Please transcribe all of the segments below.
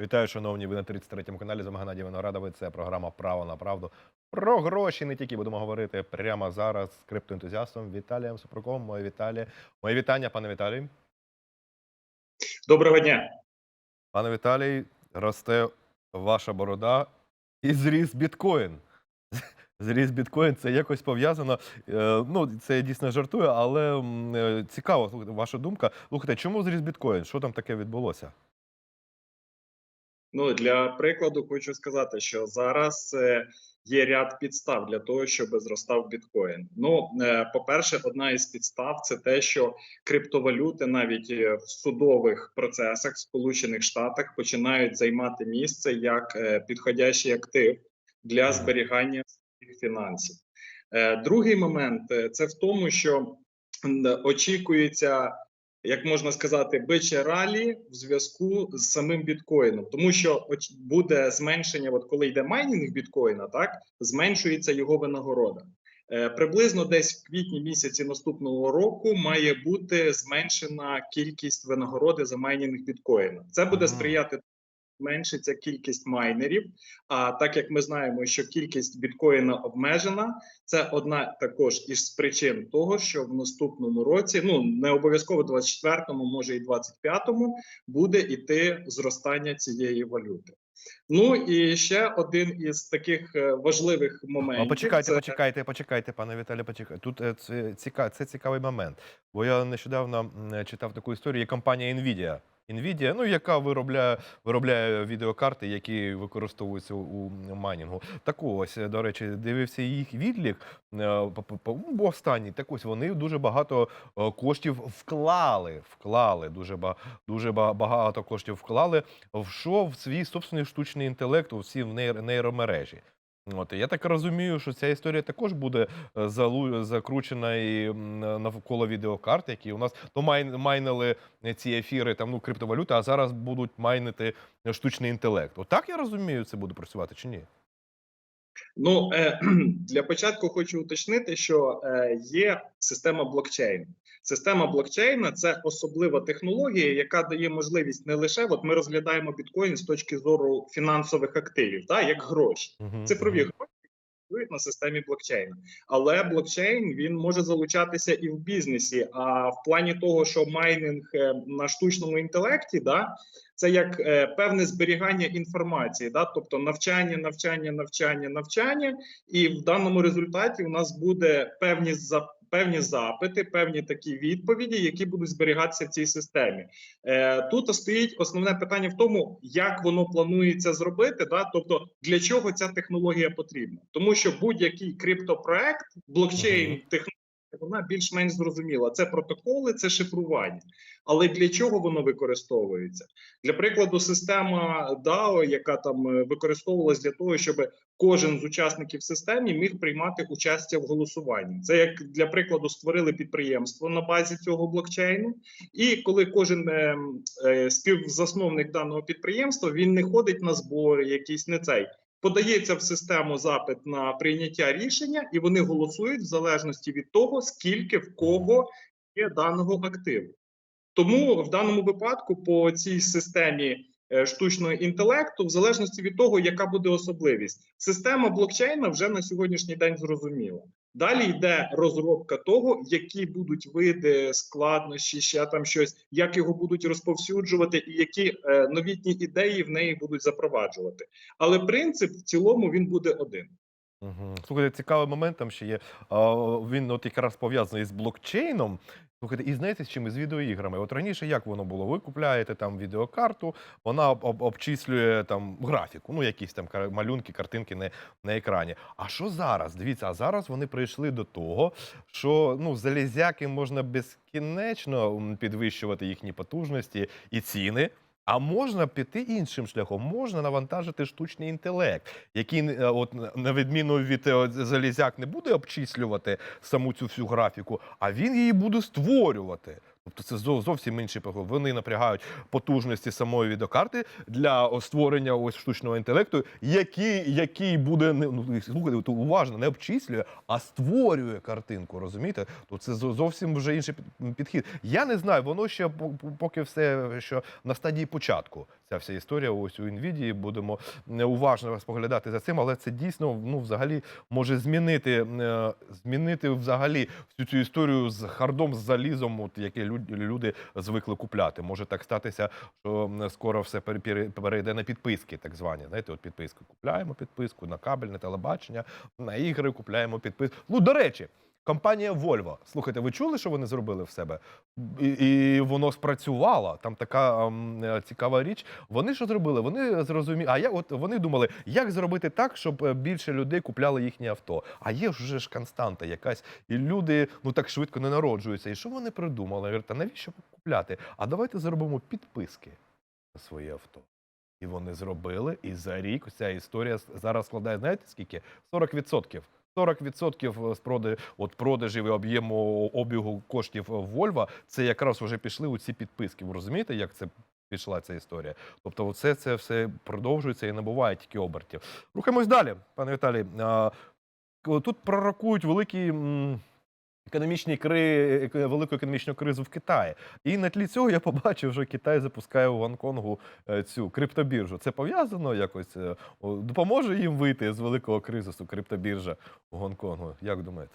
Вітаю, шановні. Ви на 33-му каналі. З вами Геннадій Виноградовий. Це програма Право на правду. Про гроші не тільки будемо говорити прямо зараз з криптоентузіастом Віталієм Супруковим. Моє Віталіє. Моє вітання, пане Віталій. Доброго дня. Пане Віталій, росте ваша борода і зріс біткоін. Зріс біткоін, це якось пов'язано. Е, Ну, це я дійсно жартую, але е, цікаво, ваша думка. Слухайте, чому зріс біткоін? Що там таке відбулося? Ну для прикладу хочу сказати, що зараз е, є ряд підстав для того, щоб зростав біткоін. Ну, е, по-перше, одна із підстав це те, що криптовалюти навіть е, в судових процесах в Сполучених Штатах починають займати місце як підходящий актив для зберігання своїх фінансів. Другий момент це в тому, що очікується як можна сказати, биче ралі в зв'язку з самим біткоїном, тому що буде зменшення, от коли йде майнінг біткоїна, так зменшується його винагорода. Е, приблизно десь в квітні місяці наступного року має бути зменшена кількість винагороди за майнінг біткоїна. Це буде сприяти зменшиться кількість майнерів. А так як ми знаємо, що кількість біткоїна обмежена, це одна також із причин того, що в наступному році, ну не обов'язково 24-му, може і 25-му, буде іти зростання цієї валюти. Ну і ще один із таких е, важливих моментів. А почекайте, це- почекайте, почекайте, пане Віталій, почекайте. Тут е, це, ціка, це цікавий момент. Бо я нещодавно е, читав таку історію, є компанія Nvidia. Nvidia, ну яка виробляє, виробляє відеокарти, які використовуються у майнінгу. Так ось, е, до речі, дивився їх відлік е, ну, останній. Так ось вони дуже багато е, коштів вклали. Вклали дуже дуже ба- багато коштів вклали в що в свій собственний штучний інтелект, у всі в нейр- нейромережі. От я так розумію, що ця історія також буде е, закручена і навколо відеокарт, які у нас то майн, майнили ці ефіри, там ну криптовалюти, а зараз будуть майнити штучний інтелект. Отак я розумію, це буде працювати чи ні? Ну е, для початку хочу уточнити, що е, є система блокчейн. Система блокчейна це особлива технологія, яка дає можливість не лише от ми розглядаємо біткоін з точки зору фінансових активів, та як гроші. Цифрові гроші працюють на системі блокчейна. Але блокчейн він може залучатися і в бізнесі. А в плані того, що майнинг е, на штучному інтелекті, да, це як е, певне зберігання інформації, да, тобто навчання, навчання, навчання, навчання, і в даному результаті у нас буде певні за. Певні запити, певні такі відповіді, які будуть зберігатися в цій системі. Е, тут стоїть основне питання в тому, як воно планується зробити. Да? Тобто, для чого ця технологія потрібна, тому що будь-який криптопроект, блокчейн, Мгм. Вона більш-менш зрозуміла. Це протоколи, це шифрування. Але для чого воно використовується? Для прикладу, система DAO, яка там е, використовувалась для того, щоб кожен з учасників системи міг приймати участь в голосуванні. Це як для прикладу створили підприємство на базі цього блокчейну. І коли кожен е, е, співзасновник даного підприємства він не ходить на збори, якісь не цей. Подається в систему запит на прийняття рішення, і вони голосують в залежності від того, скільки в кого є даного активу. Тому в даному випадку по цій системі е, штучного інтелекту, в залежності від того, яка буде особливість, система блокчейна вже на сьогоднішній день зрозуміла. Далі йде розробка того, які будуть види, складнощі, ще там щось, як його будуть розповсюджувати, і які е, новітні ідеї в неї будуть запроваджувати. Але принцип в цілому він буде один. Угу. Слухайте, цікавий момент там ще є. Він от якраз пов'язаний з блокчейном. Слухайте, і знаєте, з чим? З відеоіграми. От раніше як воно було? Ви купляєте там відеокарту, вона об, об- обчислює там графіку, ну якісь там кар- малюнки, картинки на, на екрані. А що зараз? Дивіться, а зараз вони прийшли до того, що ну, залізяки можна безкінечно підвищувати їхні потужності і ціни. А можна піти іншим шляхом, можна навантажити штучний інтелект, який е, от на відміну від е, залізяк не буде обчислювати саму цю всю графіку, а він її буде створювати. Тобто це зовсім інші погоди. Вони напрягають потужності самої відеокарти для створення ось штучного інтелекту, який, який буде ну слухайте, то уважно не обчислює, а створює картинку. Розумієте? То це зовсім вже інший підхід. Я не знаю, воно ще по- по- поки все що на стадії початку. Ця вся історія ось у NVIDIA, будемо е, уважно споглядати за цим, але це дійсно ну взагалі може змінити, е, змінити взагалі всю цю історію з хардом, з залізом, от яке люд- люди звикли купляти. Може так статися, що скоро все пере- пере- перейде на підписки, так звані. Знаєте, от підписки купляємо підписку на кабельне телебачення, на ігри купляємо підписку. Ну до речі. Компанія Volvo. Слухайте, ви чули, що вони зробили в себе? І, і воно спрацювало. Там така ем, е, цікава річ. Вони що зробили? Вони зрозуміли. А я от вони думали, як зробити так, щоб е, більше людей купляли їхні авто. А є ж вже ж константа якась, і люди ну так швидко не народжуються. І що вони придумали? Говорять, а навіщо купляти? А давайте зробимо підписки на своє авто. І вони зробили, і за рік ця історія зараз складає, знаєте скільки? 40%. 40% з проди, от продажів і об'єму обігу коштів Вольва, це якраз вже пішли у ці підписки. Ви розумієте, як це пішла ця історія? Тобто, це, це все продовжується і набуває тільки обертів. Рухаємось далі, пане Віталій. Тут пророкують великі. Економічні кри... еко- велику економічну кризу в Китаї. І на тлі цього я побачив, що Китай запускає у Гонконгу е, цю криптобіржу. Це пов'язано якось? е, Допоможе їм вийти з великого кризису криптобіржа у Гонконгу? Як думаєте?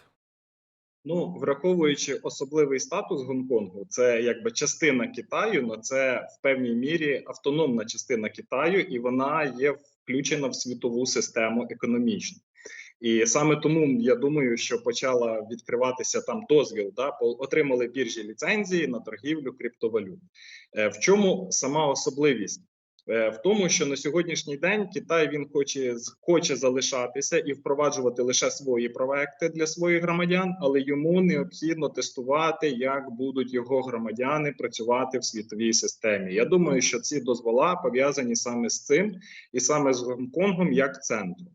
Ну, враховуючи особливий статус Гонконгу, це якби частина Китаю, але це в певній мірі автономна частина Китаю, і вона є включена в світову систему економічну. І саме тому я думаю, що почала відкриватися там дозвіл, да, отримали біржі ліцензії на торгівлю криптовалют. Е, В чому сама особливість? Е, В тому, що на сьогоднішній день Китай він хоче хоче залишатися і впроваджувати лише свої проекти для своїх громадян, але йому необхідно тестувати, як будуть його громадяни працювати в світовій системі. Я думаю, що ці дозвола пов'язані саме з цим і саме з Гонконгом як центром.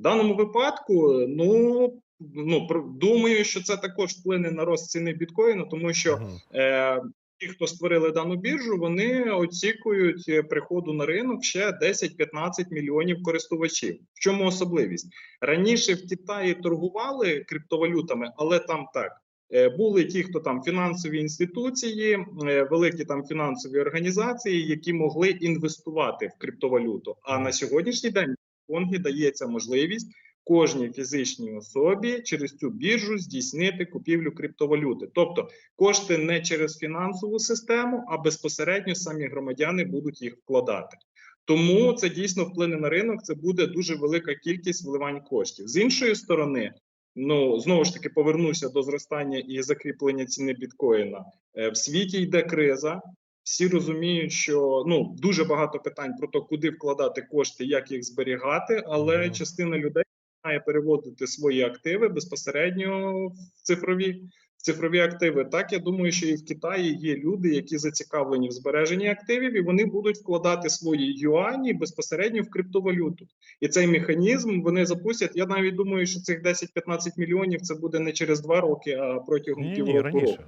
В даному випадку, ну ну думаю, що це також вплине на рост ціни біткоїну, тому що Мгм. е, ті, хто створили дану біржу, вони очікують е, приходу на ринок ще 10-15 мільйонів користувачів. В чому особливість раніше в Китаї торгували криптовалютами, але там так. е, Були ті, хто там фінансові інституції, е, великі там фінансові організації, які могли інвестувати в криптовалюту. А на сьогоднішній день в дається можливість кожній фізичній особі через цю біржу здійснити купівлю криптовалюти. Тобто кошти не через фінансову систему, а безпосередньо самі громадяни будуть їх вкладати. Тому це дійсно вплине на ринок. Це буде дуже велика кількість вливань коштів. З іншої сторони, ну знову ж таки повернуся до зростання і закріплення ціни біткоїна. Е, В світі йде криза. Всі розуміють, що ну дуже багато питань про те, куди вкладати кошти, як їх зберігати, але Мгм. частина людей має переводити свої активи безпосередньо в цифрові в цифрові активи. Так я думаю, що і в Китаї є люди, які зацікавлені в збереженні активів, і вони будуть вкладати свої юані безпосередньо в криптовалюту. І цей механізм вони запустять. Я навіть думаю, що цих 10-15 мільйонів це буде не через два роки, а протягом Ні, ні, півроку. року. раніше.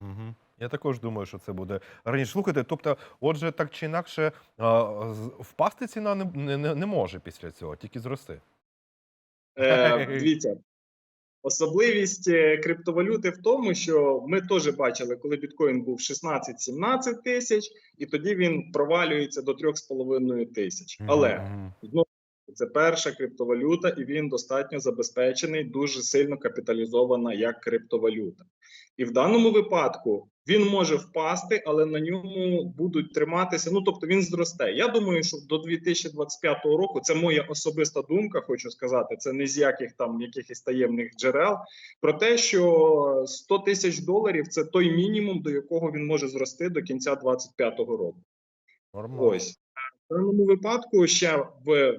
Угу. Я також думаю, що це буде раніше. Слухайте, тобто, отже, так чи інакше, впасти ціна не, не, не може після цього, тільки зрости. Е, дивіться, особливість е, криптовалюти в тому, що ми теж бачили, коли біткоін був 16-17 тисяч, і тоді він провалюється до 3,5 тисяч. Але знову це перша криптовалюта, і він достатньо забезпечений, дуже сильно капіталізована як криптовалюта. І в даному випадку він може впасти, але на ньому будуть триматися. Ну тобто він зросте. Я думаю, що до 2025 року це моя особиста думка. Хочу сказати, це не з яких там якихось таємних джерел. Про те, що 100 тисяч доларів це той мінімум, до якого він може зрости до кінця 2025 року. Нормально. Ось в даному випадку, ще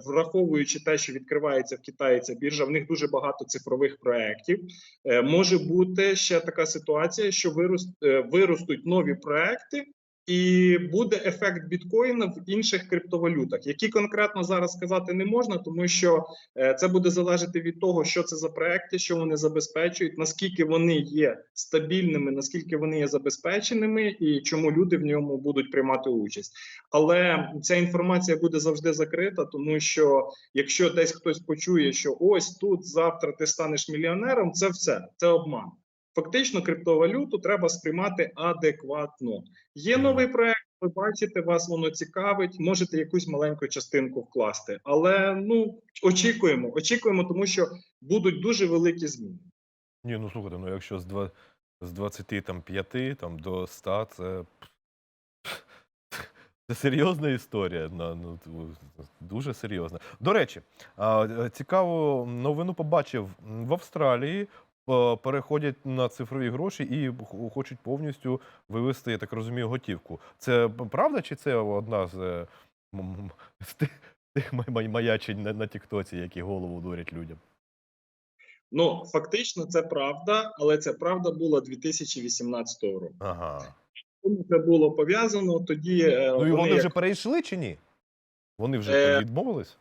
враховуючи те, що відкривається в Китаї ця біржа, в них дуже багато цифрових проєктів. Е, може бути ще така ситуація, що е, виростуть нові проекти, і буде ефект біткоїна в інших криптовалютах, які конкретно зараз сказати не можна, тому що е, це буде залежати від того, що це за проекти, що вони забезпечують, наскільки вони є стабільними, наскільки вони є забезпеченими, і чому люди в ньому будуть приймати участь. Але ця інформація буде завжди закрита, тому що якщо десь хтось почує, що ось тут завтра ти станеш мільйонером, це все це обман. Фактично, криптовалюту треба сприймати адекватно. Є новий проект, ви бачите, вас воно цікавить, можете якусь маленьку частинку вкласти. Але ну очікуємо, очікуємо, тому що будуть дуже великі зміни. Ні, ну слухайте, ну якщо з, два, з 25 там, до 100, це, це серйозна історія. Ну, дуже серйозна. До речі, цікаву новину побачив в Австралії. Е, Переходять на цифрові гроші і хочуть повністю вивести, я так розумію, готівку. Це правда, чи це одна з, е, тих, маячень на, Тіктоці, які голову дурять людям? Ну фактично, це правда, але це правда була 2018 року. Ага. Це було пов'язано тоді. е, Ну і вони як- вже перейшли чи ні? Вони вже Е, відмовились?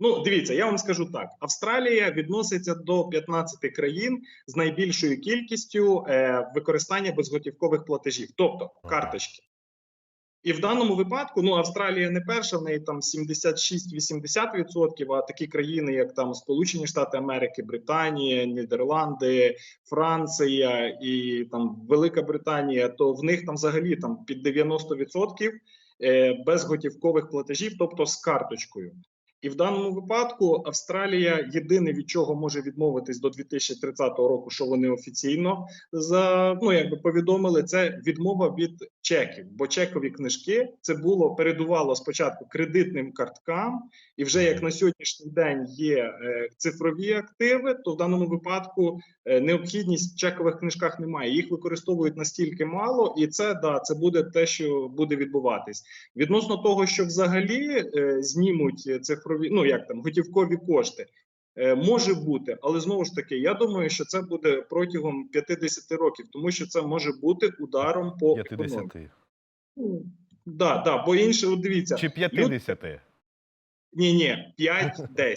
Ну, дивіться, я вам скажу так: Австралія відноситься до 15 країн з найбільшою кількістю е, використання безготівкових платежів, тобто карточки. І в даному випадку, ну Австралія не перша, в неї там 76-80%, а такі країни, як там Сполучені Штати Америки, Британія, Нідерланди, Франція і там Велика Британія, то в них там взагалі там під 90% е, безготівкових платежів, тобто з карточкою. І в даному випадку Австралія єдине від чого може відмовитись до 2030 року, що вони офіційно за ну якби повідомили, це відмова від чеків. Бо чекові книжки це було передувало спочатку кредитним карткам, і вже як на сьогоднішній день є е, цифрові активи, то в даному випадку е, необхідність в чекових книжках немає. Їх використовують настільки мало, і це да це буде те, що буде відбуватись. Відносно того, що взагалі е, знімуть цифрові, ну як там готівкові кошти. Е, Може бути, але знову ж таки, я думаю, що це буде протягом 50 років, тому що це може бути ударом по економіці. 50. Ну, Да, да, бо інше, от дивіться, Чи 50? ні, ні, 5-10.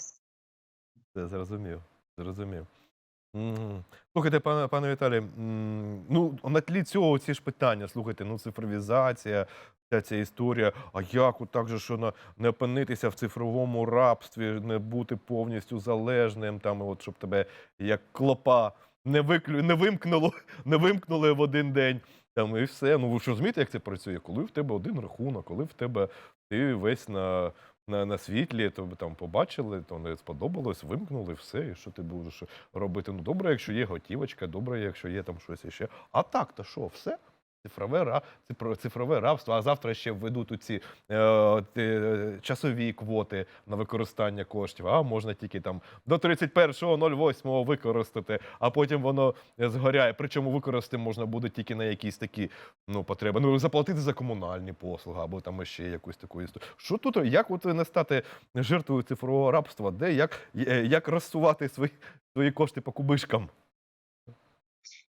Це зрозумів. Зрозумів. Слухайте, пане, пане Віталій, м, ну на тлі цього ці ж питання, слухайте, ну цифровізація, вся ця історія. А як от так же, що на, не опинитися в цифровому рабстві, не бути повністю залежним, там, от щоб тебе як клопа не виклю, не вимкнуло, не вимкнули в один день. Там і все. Ну ви що розумієте, як це працює? Коли в тебе один рахунок, коли в тебе ти весь на на, на світлі, то там побачили, то не сподобалось, вимкнули все. І що ти будеш робити? Ну добре, якщо є готівочка, добре, якщо є там щось іще. А так, то що, все? Цифрове, цифрове рабство, а завтра ще введуть у ці е, часові квоти на використання коштів. А можна тільки там до 31.08 використати, а потім воно згоряє. Причому використати можна буде тільки на якісь такі ну, потреби. Ну, заплатити за комунальні послуги або там ще якусь таку історію. Що тут, як от не стати жертвою цифрового рабства? Де як, е, як розсувати свої, свої кошти по кубишкам?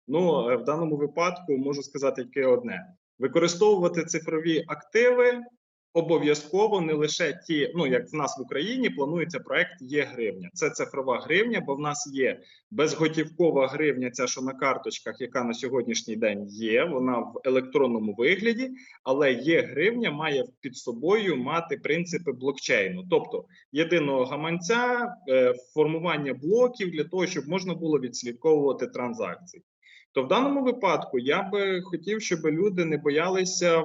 Ну, е, в даному випадку можу сказати тільки одне: використовувати цифрові активи обов'язково не лише ті, ну як в нас в Україні планується проект є гривня. Це цифрова гривня, бо в нас є безготівкова гривня, ця що на карточках, яка на сьогоднішній день є. Вона в електронному вигляді, але є гривня, має під собою мати принципи блокчейну, тобто єдиного гаманця, е, формування блоків для того, щоб можна було відслідковувати транзакції. То в даному випадку я би хотів, щоб люди не боялися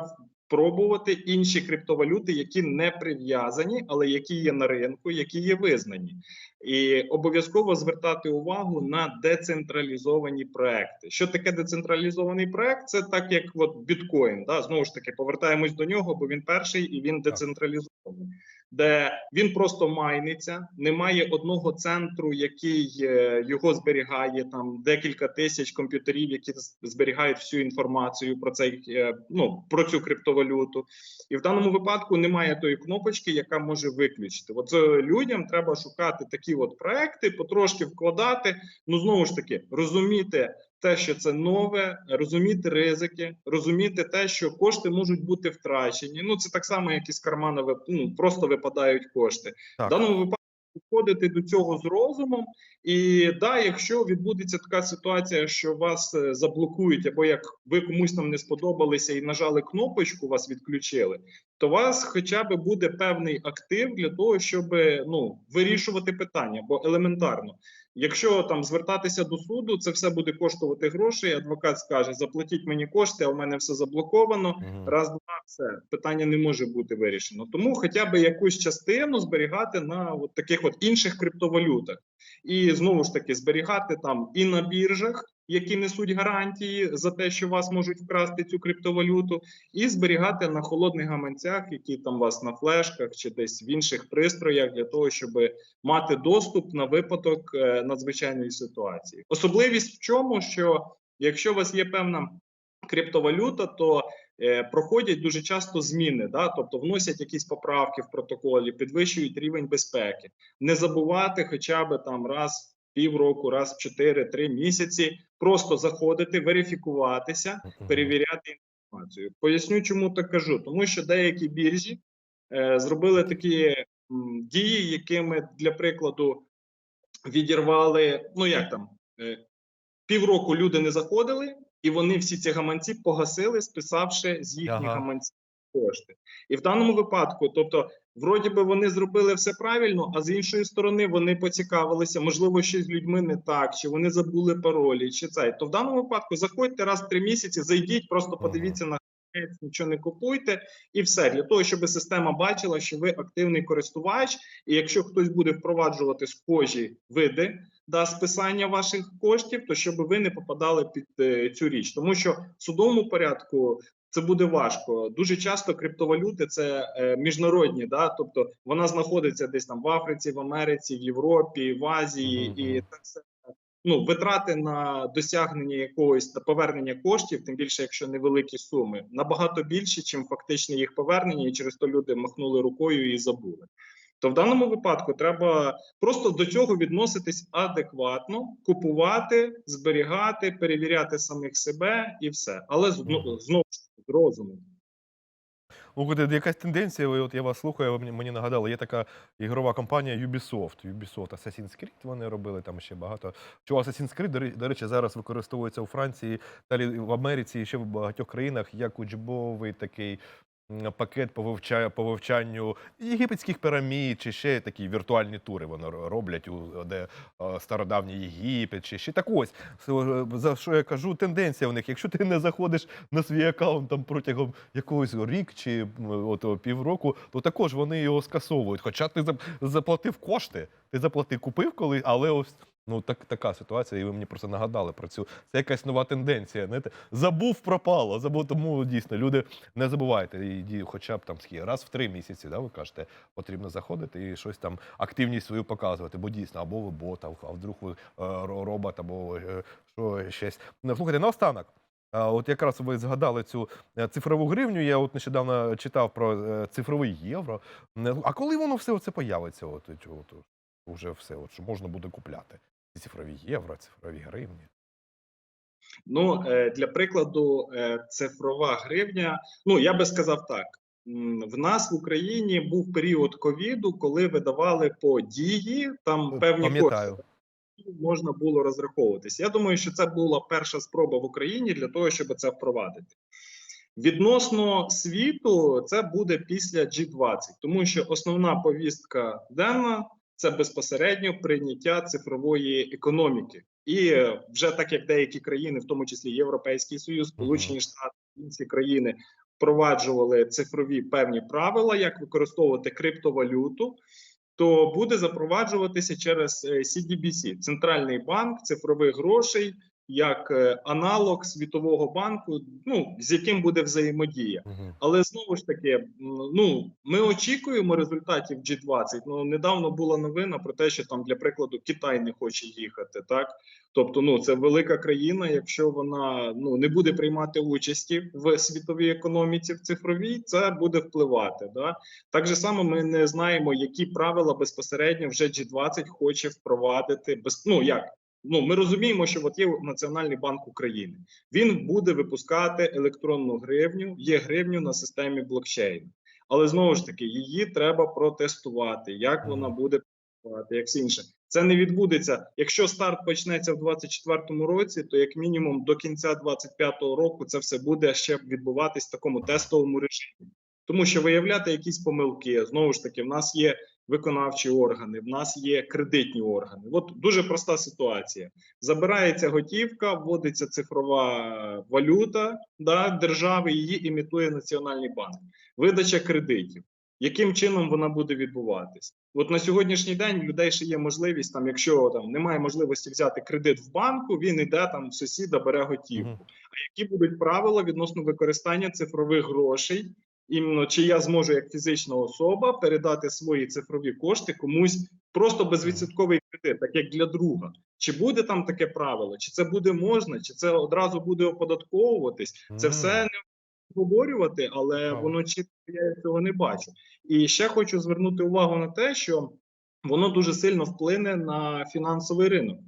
пробувати інші криптовалюти, які не прив'язані, але які є на ринку, які є визнані, і обов'язково звертати увагу на децентралізовані проекти. Що таке децентралізований проект? Це так, як от біткоін. Да? Знову ж таки, повертаємось до нього, бо він перший і він децентралізований. Де він просто майниться, немає одного центру, який е, його зберігає. Там декілька тисяч комп'ютерів, які зберігають всю інформацію про цей е, ну про цю криптовалюту. І в даному випадку немає тої кнопочки, яка може виключити. От е, людям треба шукати такі от проекти, потрошки вкладати. Ну знову ж таки, розуміти те, що це нове, розуміти ризики, розуміти те, що кошти можуть бути втрачені. Ну це так само, як із кармана ну, просто випадають кошти. Так. В даному випадку підходити до цього з розумом. І да, якщо відбудеться така ситуація, що вас е, заблокують, або як ви комусь там не сподобалися і нажали кнопочку, вас відключили, то у вас хоча б буде певний актив для того, щоб ну вирішувати питання, бо елементарно. Якщо там звертатися до суду, це все буде коштувати грошей. Адвокат скаже: заплатіть мені кошти, а в мене все заблоковано. Мгм. Раз, два, все питання не може бути вирішено. Тому хоча б якусь частину зберігати на от таких от інших криптовалютах, і знову ж таки зберігати там і на біржах, які несуть гарантії за те, що вас можуть вкрасти цю криптовалюту, і зберігати на холодних гаманцях, які там вас на флешках чи десь в інших пристроях, для того, щоб мати доступ на випадок е, надзвичайної ситуації. Особливість в чому, що якщо у вас є певна криптовалюта, то е, проходять дуже часто зміни, да? тобто вносять якісь поправки в протоколі, підвищують рівень безпеки. Не забувати хоча б там раз півроку, раз в 4-3 місяці, просто заходити, верифікуватися, перевіряти інформацію. Поясню, чому так кажу, тому що деякі біржі е, зробили такі м, дії, якими для прикладу відірвали. Ну як там е, півроку люди не заходили, і вони всі ці гаманці погасили, списавши з їхніх Ага. гаманців кошти. І в даному випадку, тобто, вроді би вони зробили все правильно, а з іншої сторони вони поцікавилися, можливо, щось з людьми не так, чи вони забули паролі, чи це. То в даному випадку заходьте раз в три місяці, зайдіть, просто подивіться на нічого не купуйте, і все для того, щоб система бачила, що ви активний користувач, і якщо хтось буде впроваджувати схожі види да, списання ваших коштів, то щоб ви не попадали під е, цю річ, тому що в судовому порядку. Це буде важко. Дуже часто криптовалюти це е, міжнародні, да, тобто вона знаходиться десь там в Африці, в Америці, в Європі, в Азії, Мгм. і це все ну витрати на досягнення якогось та повернення коштів, тим більше, якщо невеликі суми, набагато більші, чим фактичне їх повернення, і через то люди махнули рукою і забули. То в даному випадку треба просто до цього відноситись адекватно, купувати, зберігати, перевіряти самих себе і все. Але знову ж розумом. Ну, якась тенденція, от я вас слухаю, мені, нагадали, є така ігрова компанія Ubisoft. Ubisoft Assassin's Creed вони робили там ще багато. Чого Assassin's Creed, до речі, зараз використовується у Франції, далі в Америці і ще в багатьох країнах як учбовий такий пакет по, вивча, по вивчанню єгипетських пірамід, чи ще такі віртуальні тури вони роблять, у, де е, стародавній Єгипет, чи ще так ось. Е, За що я кажу, тенденція в них. Якщо ти не заходиш на свій аккаунт там протягом якогось рік чи от, півроку, то також вони його скасовують. Хоча ти зап- заплатив кошти, ти заплатив, купив коли, але ось. Ну, так, така ситуація, і ви мені просто нагадали про цю. Це якась нова тенденція. Знаєте? Забув, пропало. Забув, тому дійсно люди не забувайте. І хоча б там скільки, раз в три місяці, да, ви кажете, потрібно заходити і щось там активність свою показувати. Бо дійсно, або ви бот, а вдруг ви е, робот, або е, що щось. Ну, Слухайте, наостанок. А от якраз ви згадали цю е, цифрову гривню. Я от нещодавно читав про цифровий євро. А коли воно все це появиться? От, от, от, уже все, от, що можна буде купляти? Цифрові євро, цифрові гривні. Ну е, для прикладу, е, цифрова гривня. Ну я би сказав так: в нас в Україні був період ковіду, коли видавали по дії там певні кошти. Можна було розраховуватись. Я думаю, що це була перша спроба в Україні для того, щоб це впровадити. Відносно світу, це буде після G20, тому що основна повістка денна це безпосередньо прийняття цифрової економіки. І е, вже так як деякі країни, в тому числі Європейський Союз, Сполучені Штати, інші країни впроваджували цифрові певні правила, як використовувати криптовалюту то буде запроваджуватися через е, CDBC, центральний банк цифрових грошей, як е, аналог світового банку, ну з яким буде взаємодія. Але знову ж таки, ну ми очікуємо результатів G20. Ну недавно була новина про те, що там для прикладу Китай не хоче їхати. Так, тобто, ну це велика країна. Якщо вона ну не буде приймати участі в світовій економіці в цифровій, це буде впливати. Да? Так же само ми не знаємо, які правила безпосередньо вже G20 хоче впровадити без ну як Ну ми розуміємо, що от є Національний банк України. Він буде випускати електронну гривню, є гривню на системі блокчейн. Але знову ж таки, її треба протестувати, як вона буде працювати, як все інше. Це не відбудеться. Якщо старт почнеться в 2024 році, то як мінімум до кінця 2025 року це все буде ще відбуватись в такому тестовому режимі. Тому що виявляти якісь помилки знову ж таки, в нас є виконавчі органи, в нас є кредитні органи. От дуже проста ситуація: забирається готівка, вводиться цифрова валюта да, держави, її імітує Національний банк. Видача кредитів. Яким чином вона буде відбуватись? От на сьогоднішній день в людей ще є можливість, там, якщо там немає можливості взяти кредит в банку, він іде там в сусіда, бере готівку. А які будуть правила відносно використання цифрових грошей? Іменно чи я зможу як фізична особа передати свої цифрові кошти комусь просто безвідсотковий кредит, так як для друга? Чи буде там таке правило? Чи це буде можна, чи це одразу буде оподатковуватись? Це все не обговорювати, але воно чітко я цього не бачу. І ще хочу звернути увагу на те, що воно дуже сильно вплине на фінансовий ринок.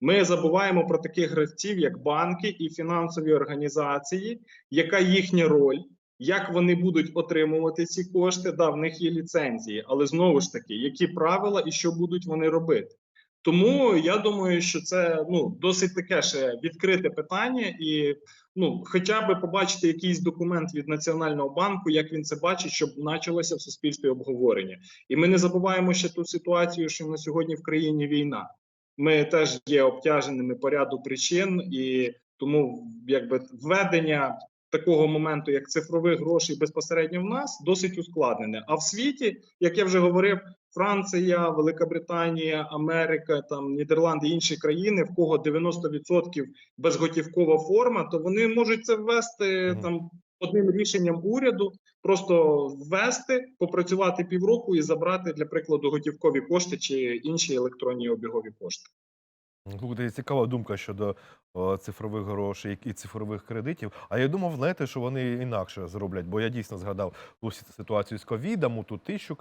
Ми забуваємо про таких гравців, як банки і фінансові організації, яка їхня роль, як вони будуть отримувати ці кошти. Да, в них є ліцензії, але знову ж таки, які правила і що будуть вони робити. Тому я думаю, що це ну досить таке ще відкрите питання, і ну, хоча б побачити якийсь документ від Національного банку, як він це бачить, щоб почалося в суспільстві обговорення. І ми не забуваємо ще ту ситуацію, що на сьогодні в країні війна. Ми теж є обтяженими по ряду причин, і тому якби введення такого моменту, як цифрових грошей безпосередньо в нас, досить ускладнене. А в світі, як я вже говорив, Франція, Велика Британія, Америка, там Нідерланди, інші країни, в кого 90% безготівкова форма, то вони можуть це ввести там одним рішенням уряду, просто ввести, попрацювати півроку і забрати для прикладу готівкові кошти чи інші електронні обігові кошти. Слухайте, цікава думка щодо цифрових грошей і цифрових кредитів. А я думав, знаєте, що вони інакше зроблять, бо я дійсно згадав ту ситуацію з ковідом, ту тисячу,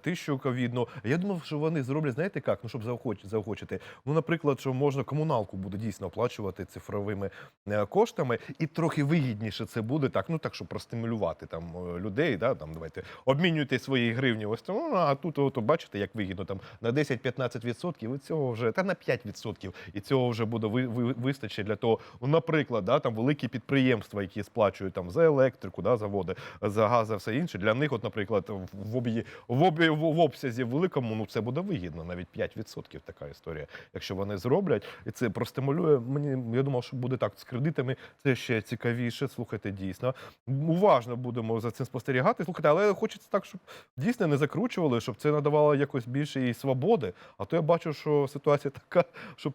тисячу ковідну. Я думав, що вони зроблять, знаєте як, ну щоб заохоч- заохочити. Ну, наприклад, що можна комуналку буде дійсно оплачувати цифровими е, коштами, і трохи вигідніше це буде так, ну так, щоб простимулювати там е, людей. Да, там давайте обмінюйте свої гривні. Ось ну, а тут от, бачите, як вигідно там на 10-15% і цього вже та на 5%. І цього вже буде ви, вистачить для того, ну, наприклад, да, там великі підприємства, які сплачують там за електрику, да, заводи, за газ, за все інше. Для них, от, наприклад, в, об'ї- в, об'ї- в, обсязі великому, ну це буде вигідно, навіть 5% така історія. Якщо вони зроблять, і це простимулює. Мені я думав, що буде так з кредитами. Це ще цікавіше. Слухайте, дійсно. Уважно будемо за цим спостерігати. Слухайте, але хочеться так, щоб дійсно не закручували, щоб це надавало якось більше і свободи. А то я бачу, що ситуація така, що.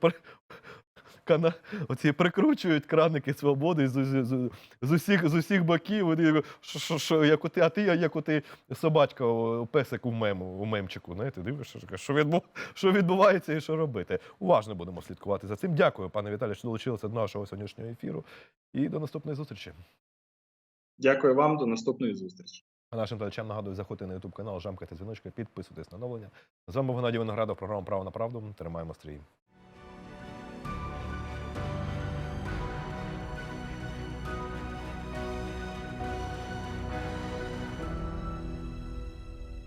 Кана... Оці прикручують краники свободи з, з, з, з, усіх, з усіх боків. Вони, що, що, що, як оти, а ти як оти собачка, песик у мему, у мемчику. Знаєте, дивишся, що, відбу, що відбувається і що робити. Уважно будемо слідкувати за цим. Дякую, пане Віталію, що долучилися до нашого сьогоднішнього ефіру. І до наступної зустрічі. Дякую вам, до наступної зустрічі. А нашим глядачам нагадую, заходьте на YouTube канал, жамкайте дзвіночки, підписуйтесь на оновлення. З вами був Геннадій Виноградов, програма Право на правду. Тримаємо стрій.